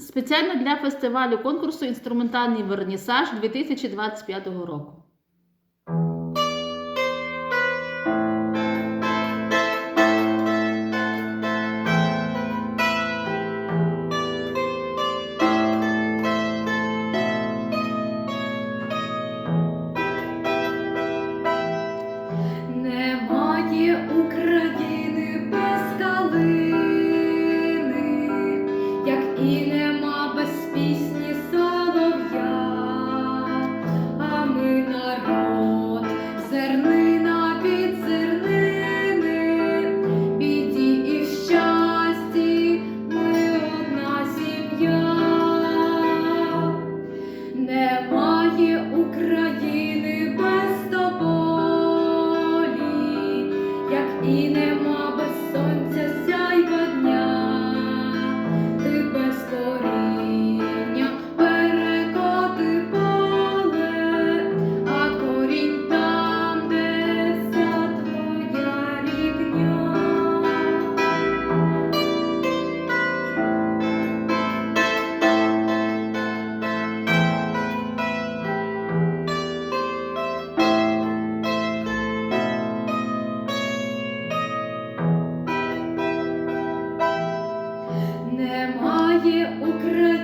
спеціально для фестивалю конкурсу Інструментальний вернісаж 2025 року. як і нема без пісні. моє Україна.